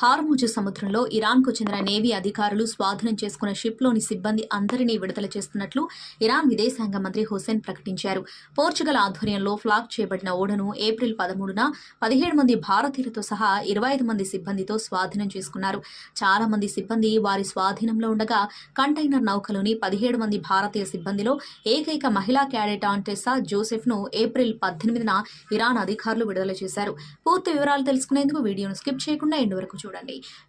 హార్మూజు సముద్రంలో ఇరాన్కు చెందిన నేవీ అధికారులు స్వాధీనం చేసుకున్న షిప్లోని సిబ్బంది అందరినీ విడుదల చేస్తున్నట్లు ఇరాన్ విదేశాంగ మంత్రి హుసేన్ ప్రకటించారు. పోర్చుగల్ ఆధ్వర్యంలో ఫ్లాగ్ చేయబడిన ఓడను ఏప్రిల్ పదమూడున పదిహేడు మంది భారతీయులతో సహా ఇరవై ఐదు మంది సిబ్బందితో స్వాధీనం చేసుకున్నారు. చాలా మంది సిబ్బంది వారి స్వాధీనంలో ఉండగా కంటైనర్ నౌకలోని పదిహేడు మంది భారతీయ సిబ్బందిలో ఏకైక మహిళా క్యాడెట్ ఆంటెసా జోసెఫ్ను ఏప్రిల్ పద్దెనిమిదిన ఇరాన్ అధికారులు విడుదల చేశారు. పూర్తి వివరాలు తెలుసుకునేందుకు వీడియోను స్కిప్ చేయకుండా ఎండు వరకు చూడండి.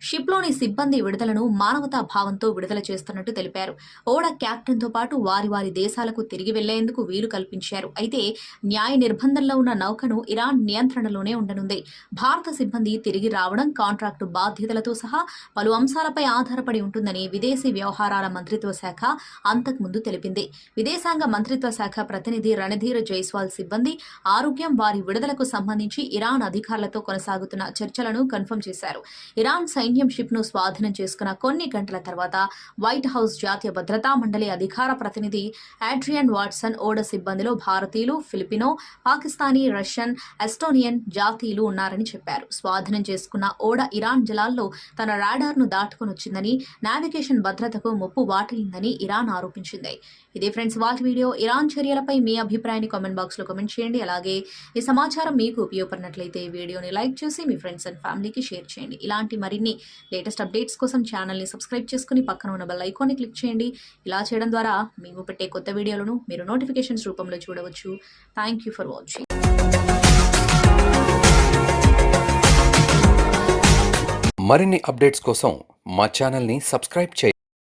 షిప్లోని సిబ్బంది విడుదలను మానవతా భావంతో విడుదల చేస్తున్నట్టు తెలిపారు. ఓడ క్యాప్టెన్తో పాటు వారి వారి దేశాలకు తిరిగి వెళ్ళేందుకు వీలు కల్పించారు. అయితే న్యాయ నిర్బంధంలో ఉన్న నౌకను ఇరాన్ నియంత్రణలోనే ఉండనుంది. భారత సిబ్బంది తిరిగి రావడం కాంట్రాక్టు బాధ్యతలతో సహా పలు అంశాలపై ఆధారపడి ఉంటుందని విదేశీ వ్యవహారాల మంత్రిత్వ శాఖ అంతకుముందు తెలిపింది. విదేశాంగ మంత్రిత్వ శాఖ ప్రతినిధి రణధీర్ జైస్వాల్ సిబ్బంది ఆరోగ్యం వారి విడుదలకు సంబంధించి ఇరాన్ అధికారులతో కొనసాగుతున్న చర్చలను కన్ఫర్మ్ చేశారు. ఇరాన్ సైన్యం షిప్ను స్వాధీనం చేసుకున్న కొన్ని గంటల తర్వాత వైట్ హౌస్ జాతీయ భద్రతా మండలి అధికార ప్రతినిధి ఆడ్రియన్ వాట్సన్ ఓడ సిబ్బందిలో భారతీయులు ఫిలిపినో పాకిస్తానీ రష్యన్ ఎస్టోనియన్ జాతీయులు ఉన్నారని చెప్పారు. స్వాధీనం చేసుకున్న ఓడ ఇరాన్ జలాల్లో తన రాడార్ను దాటుకుని వచ్చిందని నావిగేషన్ భద్రతకు ముప్పు వాటిల్లిందని ఇరాన్ ఆరోపించింది. ఇదే ఫ్రెండ్స్ వాటి వీడియో. ఇరాన్ చర్యలపై మీ అభిప్రాయాన్ని కామెంట్ బాక్స్లో కమెంట్ కామెంట్ చేయండి. అలాగే ఈ సమాచారం మీకు ఉపయోగపడినట్లయితే వీడియోని లైక్ చేసి మీ ఫ్రెండ్స్ అండ్ ఫ్యామిలీకి షేర్ చేయండి. ఇలాంటి మరిన్ని లేటెస్ట్ అప్డేట్స్ కోసం ఛానల్ని సబ్స్క్రైబ్ చేసుకుని పక్కన ఉన్న బెల్ ఐకాన్ని క్లిక్ చేయండి. ఇలా చేయడం ద్వారా మేము పెట్టే కొత్త వీడియోలను మీరు నోటిఫికేషన్స్ రూపంలో చూడవచ్చు. థ్యాంక్ యూ ఫర్ వాచింగ్ మరిన్ని అప్డేట్స్ కోసం మా ఛానల్ని సబ్స్క్రైబ్ చేయండి.